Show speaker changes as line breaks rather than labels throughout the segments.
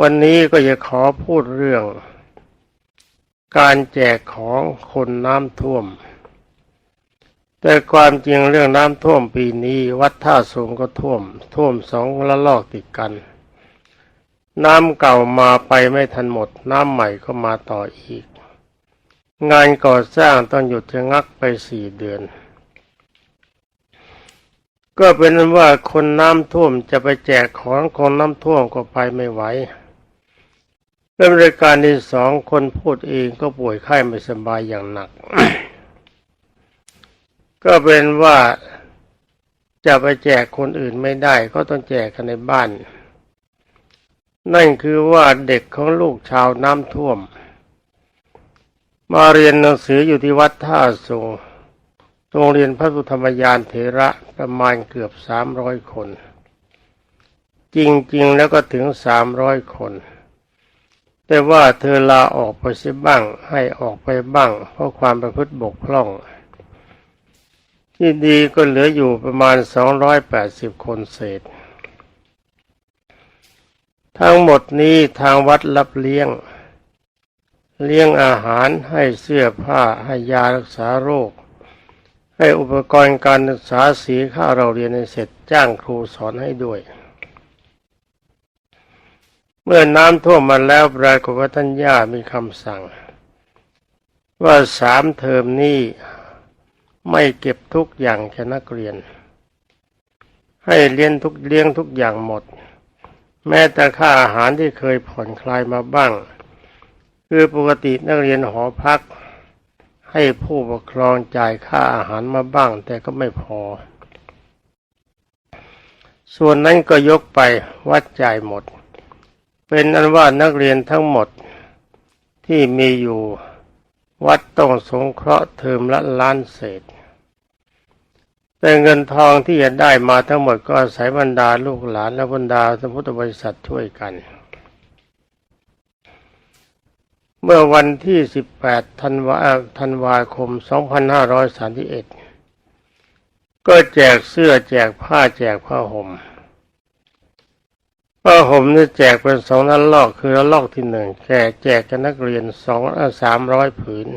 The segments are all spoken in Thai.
วันนี้ก็จะขอพูดเรื่อง การแจกของคนน้ำท่วม แต่ความจริงเรื่องน้ำท่วมปีนี้วัดท่าสูงก็ท่วม ท่วมสองละลอกติดกัน น้ำเก่ามาไปไม่ทันหมด น้ำใหม่ก็มาต่ออีก งานก่อสร้างต้องหยุดชะงักไปสี่เดือน ก็เป็นนั้นว่าคนน้ำท่วมจะไปแจกของคนน้ำท่วมก็ไปไม่ไหวเป็นรายการที่สองคนพูดเองก็ป่วยไข้ไม่สบายอย่างหนัก ก็เป็นว่าจะไปแจกคนอื่นไม่ได้ ก็ต้องแจกกันในบ้าน นั่นคือว่าเด็กของลูกชาวน้ำท่วม มาเรียนหนังสืออยู่ที่วัดท่าสูง โรงเรียนพระสุธรรมยานเถระประมาณเกือบสามร้อยคน จริงๆแล้วก็ถึงสามร้อยคน แต่ว่าเธอลาออกไปเสียบ้างให้ออกไปบ้าง เพราะความประพฤติบกพร่อง ที่ดีก็เหลืออยู่ประมาณสองร้อยแปดสิบคนเศษ ทั้งหมดนี้ทางวัดรับเลี้ยงเลี้ยงอาหารให้เสื้อผ้าให้ยารักษาโรค ให้อุปกรณ์การศึกษาสีค่าเราเรียนให้เสร็จจ้างครูสอนให้ด้วย เมื่อน้ำท่วมมาแล้วปรากฏว่าท่านย่ามีคำสั่ง ว่าสามเทอมนี้ไม่เก็บทุกอย่างแค่นักเรียน ให้เลี้ยงทุกเลี้ยงทุกอย่างหมด แม้แต่ค่าอาหารที่เคยผ่อนคลายมาบ้าง คือปกตินักเรียนหอพัก ให้ผู้ปกครองจ่ายค่าอาหารมาบ้าง แต่ก็ไม่พอ ส่วนนั้นก็ยกไปวัดจ่ายหมด เป็นอันว่านักเรียนทั้งหมดที่มีอยู่วัดต้องสงเคราะห์เทอมละล้านเศษ แต่เงินทองที่จะได้มาทั้งหมดก็อาศัยบรรดาลูกหลานและบรรดาสมพุทธบริษัทช่วยกัน เมื่อวันที่ 18 ธันวาธันวาคม 2531 ก็แจกเสื้อแจกผ้าแจกผ้าห่มผ้าห่มนี่แจกเป็นสองนันลอกคือละลอกที่หนึ่งแจกแจกกันนักเรียนสองสามร้อยผืน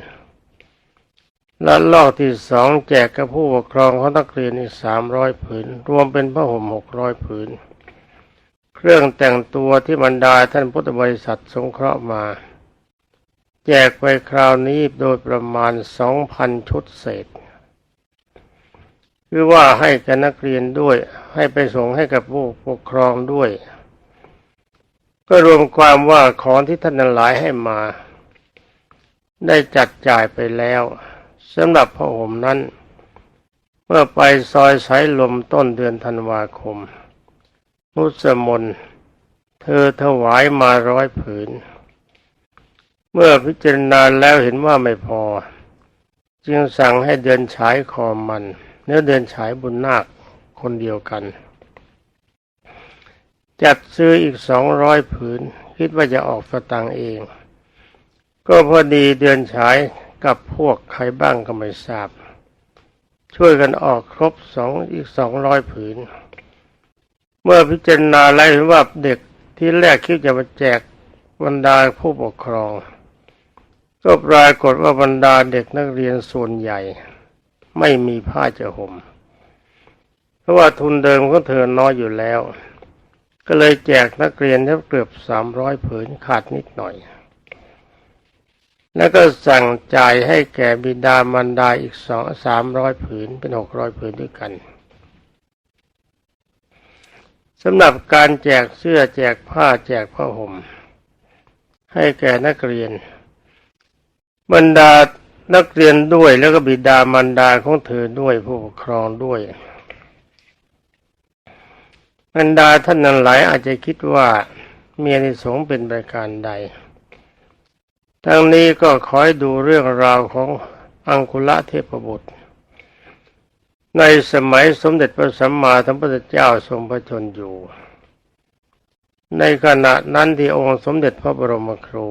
ละลอกที่สองแจกกับผู้ปกครองของนักเรียนอีกสามร้อยผืน รวมเป็นผ้าห่มหกร้อยผืน เครื่องแต่งตัวที่บรรดาท่านพุทธบริษัทสงเคราะห์มา แจกไปคราวนี้โดยประมาณสองพันชุดเศษ คือว่าให้กับนักเรียนด้วย ให้ไปส่งให้กับผู้ปกครองด้วย ก็รวมความว่าของที่ท่านนันหลายให้มา ได้จัดจ่ายไปแล้วสำหรับพระห่มนั้น เมื่อไปซอยสายลมต้นเดือนธันวาคมมุสมนเธอถวายมาร้อยผืน เมื่อพิจารณาแล้วเห็นว่าไม่พอ จึงสั่งให้เดินฉายคอมัน เนื้อเดินฉายบุญนาคคนเดียวกัน จัดซื้ออีกสองร้อยผืน คิดว่าจะออกสตังเอง ก็พอดีเดือนฉายกับพวกใครบ้างก็ไม่ทราบ ช่วยกันออกครบสองอีกสองร้อยผืน เมื่อพิจารณาแล้วเห็นว่าเด็กที่แรกคิดจะมาแจกบรรดาผู้ปกครอง ก็ปรากฏว่าบรรดาเด็กนักเรียนส่วนใหญ่ ไม่มีผ้าจะห่ม เพราะว่าทุนเดิมของเธอน้อยอยู่แล้ว ก็เลยแจกนักเรียนแทบเกือบสามร้อยผืนขาดนิดหน่อย แล้วก็สั่งจ่ายให้แก่บิดามารดาอีกสองสามร้อยผืนเป็นหกร้อยผืนด้วยกันสำหรับการแจกเสื้อแจกผ้าแจกผ้าห่ม ให้แก่นักเรียน บรรดานักเรียนด้วยแล้วก็บิดามารดาของเธอด้วยผู้ปกครองด้วยบรรดาท่านนั้นหลายอาจจะคิดว่าเมียในสงเป็นประการใด ทั้งนี้ก็ขอให้ดูเรื่องราวของอังคุละเทพบุตร ในสมัยสมเด็จพระสัมมาสัมพุทธเจ้าทรงพระชนอยู่ ในขณะนั้นที่องค์สมเด็จพระบรมครู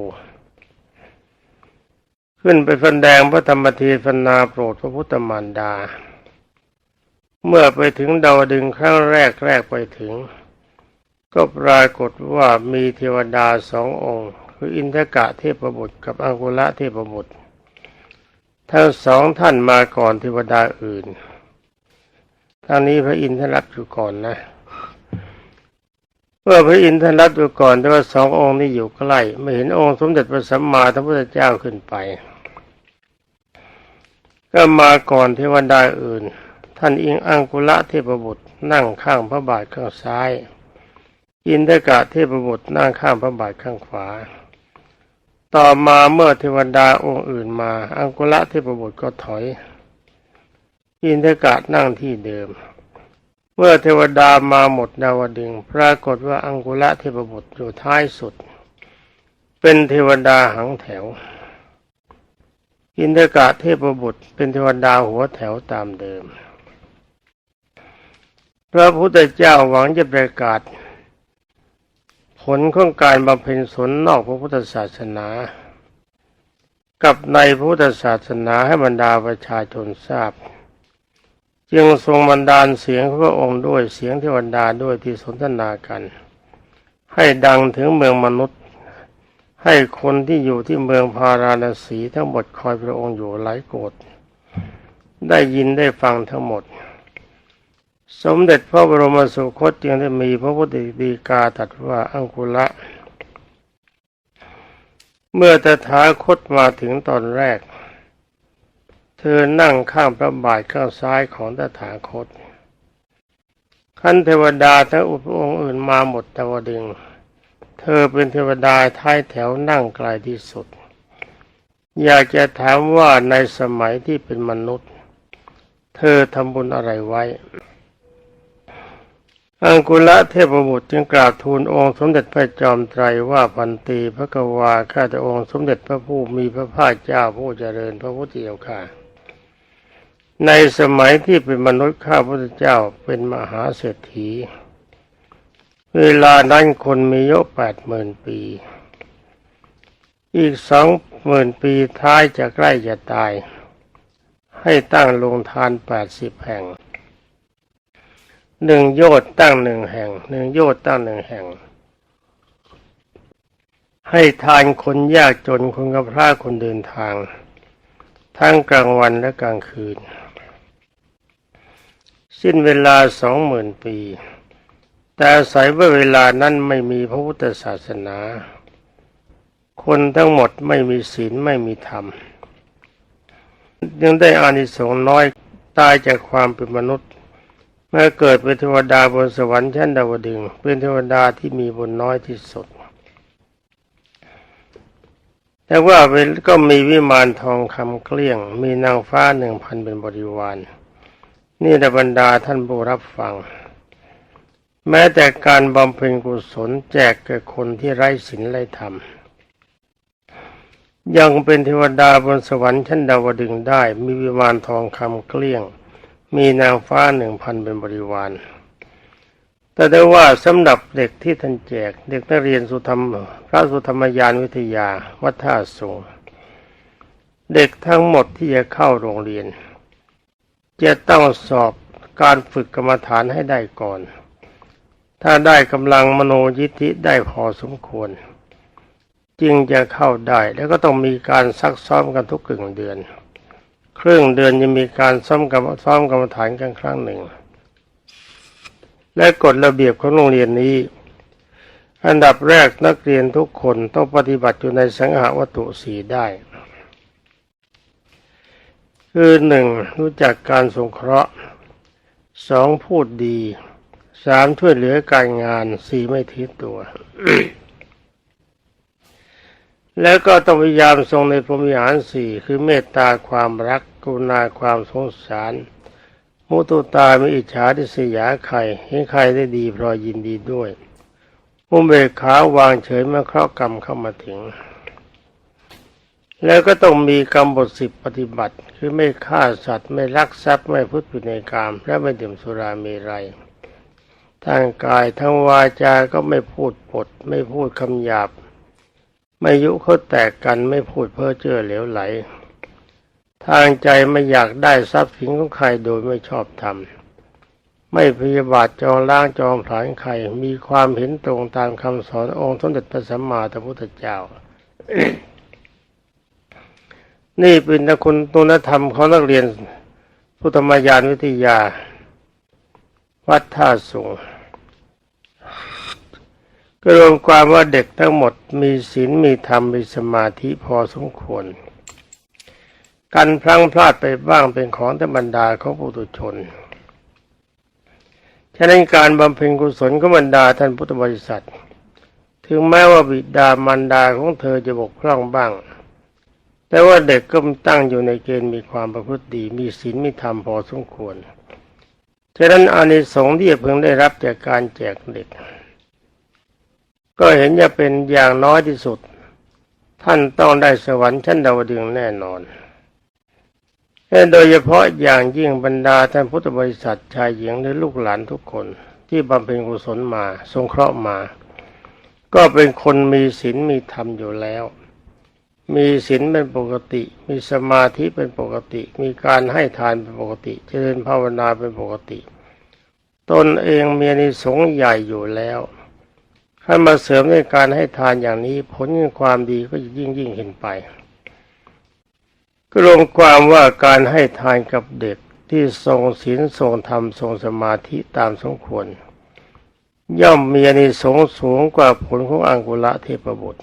ขึ้นไปแสดงพระธรรมเทศนาโปรดพระพุทธมารดา เมื่อไปถึงดาวดึงครั้งแรกแรกไปถึง ก็ปรากฏว่ามีเทวดาสององค์ คืออินทกะเทพบุตรกับอังกุละเทพบุตรทั้งสองท่านมาก่อนเทวดาอื่นทางนี้พระอินทร์ท่านรับอยู่ก่อนนะเมื่อพระอินทร์ท่านรับอยู่ก่อนแต่ว่าสององค์นี้อยู่ใกล้ไม่เห็นองค์สมเด็จพระสัมมาสัมพุทธเจ้าขึ้นไป ก็มาก่อนเทวดาอื่น ท่านอิงอังกุละเทพบุตรนั่งข้างพระบาทข้างซ้าย อินทกะเทพบุตรนั่งข้างพระบาทข้างขวา ต่อมาเมื่อเทวดาองค์อื่นมา อังกุละเทพบุตรก็ถอย อินทกะนั่งที่เดิม เมื่อเทวดามาหมดดาวดึงปรากฏว่าอังกุละเทพบุตรอยู่ท้ายสุด เป็นเทวดาหังแถว อินทกะเทพบุตรเป็นเทวดาหัวแถวตามเดิม พระพุทธเจ้าหวังจะประกาศ ผลของการบำเพ็ญสนนอกพระพุทธศาสนา กับในพระพุทธศาสนาให้บรรดาประชาชนทราบ จึงทรงบันดาลเสียงของพระองค์ด้วยเสียงเทวดาด้วยที่สนทนากัน ให้ดังถึงเมืองมนุษย์ ให้คนที่อยู่ที่เมืองพาราณสีทั้งหมดคอยพระองค์อยู่หลายโกรธได้ยินได้ฟังทั้งหมด สมเด็จพระบรมสุคตจึงได้มีพระพุทธดีกาตรัสว่าอังคุละ เมื่อตถาคตมาถึงตอนแรก เธอนั่งข้างพระบาทข้างซ้ายของตถาคตขั้นเทวดาทั้งอุปองค์อื่นมาหมดตะวดึง เธอเป็นเทวดาท้ายแถวนั่งไกลที่สุด อยากจะถามว่าในสมัยที่เป็นมนุษย์ เธอทำบุญอะไรไว้ อังกุละเทพบุตรจึงกราบทูลองค์สมเด็จพระจอมไตรว่าพันตีพระกวาข้าแต่องค์สมเด็จพระผู้มีพระภาคเจ้าผู้เจริญพระพุทธเจ้าค่ะ ในสมัยที่เป็นมนุษย์ข้าพุทธเจ้าเป็นมหาเศรษฐี เวลานั้นคนมีอายุแปดหมื่นปี อีกสองหมื่นปีท้ายจะใกล้จะตาย ให้ตั้งโรงทานแปดสิบแห่งหนึ่งโยชน์ตั้งหนึ่งแห่งหนึ่งโยชน์ตั้งหนึ่งแห่ง ให้ทานคนยากจนคนกับพระคนเดินทาง ทั้งกลางวันและกลางคืน สิ้นเวลาสองหมื่นปี แต่อาศัยว่าเวลานั้นไม่มีพระพุทธศาสนา คนทั้งหมดไม่มีศีลไม่มีธรรมยังได้อานิสงส์น้อยตายจากความเป็นมนุษย์ เมื่อเกิดเป็นเทวดาบนสวรรค์ชั้นดาวดึงเป็นเทวดาที่มีบุญน้อยที่สุด แต่ว่าเป็นก็มีวิมานทองคำเกลี้ยง มีนางฟ้าหนึ่งพันเป็นบริวารนี่แหละบรรดาท่านผู้รับฟัง แม้แต่การบำเพ็ญกุศลแจกแก่คนที่ไร้ศีลไร้ธรรม ยังเป็นเทวดาบนสวรรค์ชั้นดาวดึงได้ มีวิมานทองคำเกลี้ยง มีนางฟ้าหนึ่งพันเป็นบริวาร แต่ได้ว่าสำหรับเด็กที่ท่านแจก เด็กนักเรียนสุธรรมพระสุธรรมยานวิทยาวัดท่าสูงเด็กทั้งหมดที่จะเข้าโรงเรียน จะต้องสอบการฝึกกรรมฐานให้ได้ก่อน ถ้าได้กำลังมโนยิทธิได้พอสมควร จึงจะเข้าได้แล้วก็ต้องมีการซักซ้อมกันทุกกึ่งเดือน ครึ่งเดือนจะมีการซ้อมกรรมซ้อมกรรมฐานกันครั้งหนึ่ง และกฎระเบียบของโรงเรียนนี้ อันดับแรกนักเรียนทุกคนต้องปฏิบัติอยู่ในสังหาวัตถุสีได้คือหนึ่งรู้จักการสงเคราะห์สองพูดดี สามช่วยเหลือการงานสี่ไม่ทิ้ตัว แล้วก็ต้องพยายามทรงในพรหมวิหารสี่คือเมตตาความรักกรุณาความสงสาร มุตุตาไม่อิจฉาทิษยาใครเห็นใครได้ดีพลอยินดีด้วยมุเบกขาวางเฉยเมื่อเคราะห์กรรมเข้ามาถึง แล้วก็ต้องมีกรรมบทสิบปฏิบัติ คือไม่ฆ่าสัตว์ไม่ลักทรัพย์ไม่พูดผิดในกามและไม่ดื่มสุราเมรัย ทางกายทั้งวาจาก็ไม่พูดปด ไม่พูดคำหยาบ ไม่ยุเขาแตกกันไม่พูดเพ้อเจ้อเหลวไหล ทางใจไม่อยากได้ทรัพย์สินของใครโดยไม่ชอบธรรมไม่พยาบาทจองล้างจองผลาญใครมีความเห็นตรงตามคำสอนองค์สมเด็จพระสัมมาสัมพุทธเจ้า นี่เป็นคุณคุณธรรมของนักเรียนพุทธมายานวิทยา วัดท่าสูง ก็รวมความว่าเด็กทั้งหมดมีศีลมีธรรมมีสมาธิพอสมควร การพลังพลาดไปบ้างเป็นของธรรมดาของปุถุชนฉะนั้นการบำเพ็ญกุศลของบรรดาท่านพุทธบริษัท ถึงแม้ว่าบิดามารดาของเธอจะบกพร่องบ้าง แต่ว่าเด็กก็ตั้งอยู่ในเกณฑ์มีความประพฤติดี มีศีลมีธรรมพอสมควร ฉะนั้นอานิสงส์ที่จะพึงได้รับจากการแจกเด็ก ก็เห็นจะเป็นอย่างน้อยที่สุด ท่านต้องได้สวรรค์ชั้นดาวดึงแน่นอนและโดยเฉพาะอย่างยิ่งบรรดาท่านพุทธบริษัทชายหญิงและลูกหลานทุกคนที่บำเพ็ญกุศลมา สงเคราะห์มา ก็เป็นคนมีศีลมีธรรมอยู่แล้ว มีศีลเป็นปกติ มีสมาธิเป็นปกติ มีการให้ทานเป็นปกติ เจริญภาวนาเป็นปกติ ตนเองมีนิสงส์ใหญ่อยู่แล้ว ถ้ามาเสริมในการให้ทานอย่างนี้ผลในความดีก็ยิ่งยิ่งเห็นไป ก็รวมความว่าการให้ทานกับเด็กที่ทรงศีลทรงธรรมทรงสมาธิตามสมควร ย่อมมีอานิสงส์สูงกว่าผลของอังกุละเทพบุตร